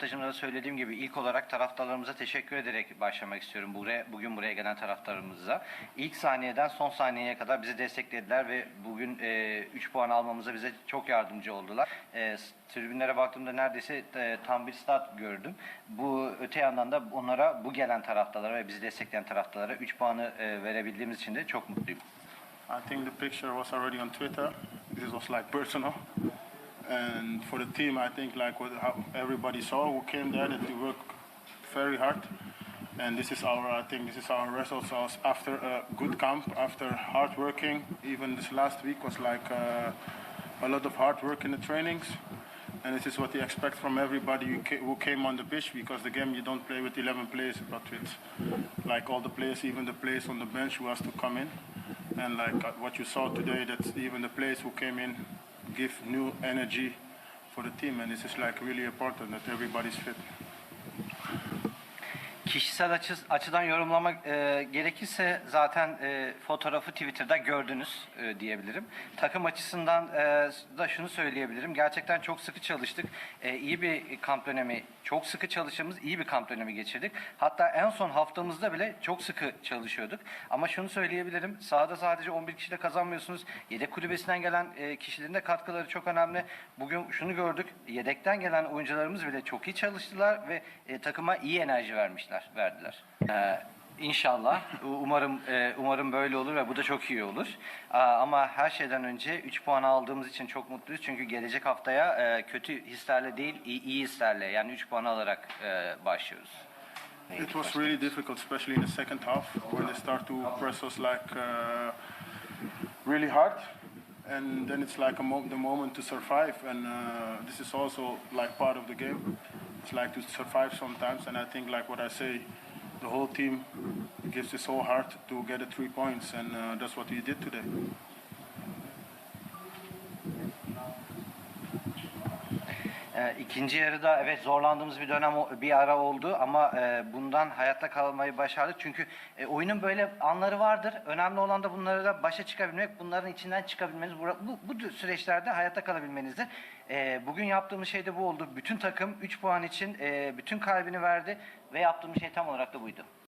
röportajımda da söylediğim gibi ilk olarak taraftarlarımıza teşekkür ederek başlamak istiyorum. Buraya, bugün buraya gelen taraftarımıza. İlk saniyeden son saniyeye kadar bizi desteklediler ve bugün 3 puan almamıza bize çok yardımcı oldular. E, tribünlere baktığımda neredeyse e, tam bir stat gördüm. Bu öte yandan da onlara bu gelen taraftarlara ve bizi destekleyen taraftarlara 3 puanı e, verebildiğimiz için de çok mutluyum. I think the picture was already on Twitter. This was like personal. And for the team, I think like what everybody saw who came there that we work very hard. And this is our, I think this is our results after a good camp, after hard working. Even this last week was like uh, a lot of hard work in the trainings. And this is what you expect from everybody who came on the pitch because the game you don't play with 11 players, but with like all the players, even the players on the bench who has to come in. And like uh, what you saw today, that even the players who came in give new energy for the team. And this is like really important that everybody's fit. Kişisel açı, açıdan yorumlamak e, gerekirse zaten e, fotoğrafı Twitter'da gördünüz e, diyebilirim. Takım açısından e, da şunu söyleyebilirim. Gerçekten çok sıkı çalıştık. E, iyi bir kamp dönemi, çok sıkı çalıştığımız iyi bir kamp dönemi geçirdik. Hatta en son haftamızda bile çok sıkı çalışıyorduk. Ama şunu söyleyebilirim. Sahada sadece 11 kişiyle kazanmıyorsunuz. Yedek kulübesinden gelen e, kişilerin de katkıları çok önemli. Bugün şunu gördük. Yedekten gelen oyuncularımız bile çok iyi çalıştılar ve e, takıma iyi enerji vermişler, verdiler. Ee, İnşallah. Umarım e, umarım böyle olur ve bu da çok iyi olur. Ama her şeyden önce 3 puan aldığımız için çok mutluyuz. Çünkü gelecek haftaya e, kötü hislerle değil, iyi, iyi hislerle yani 3 puan alarak e, başlıyoruz. It was really difficult, especially in the second half when they start to press us like uh, really hard. And then it's like a mo- the moment to survive, and uh, this is also like part of the game. It's like to survive sometimes, and I think like what I say, the whole team gives it so heart to get the three points, and uh, that's what we did today. Ee, İkinci yarıda evet zorlandığımız bir dönem bir ara oldu ama e, bundan hayatta kalmayı başardık. Çünkü e, oyunun böyle anları vardır. Önemli olan da bunlara başa çıkabilmek, bunların içinden çıkabilmeniz. Bu, bu süreçlerde hayatta kalabilmenizdir. E, bugün yaptığımız şey de bu oldu. Bütün takım 3 puan için e, bütün kalbini verdi ve yaptığımız şey tam olarak da buydu.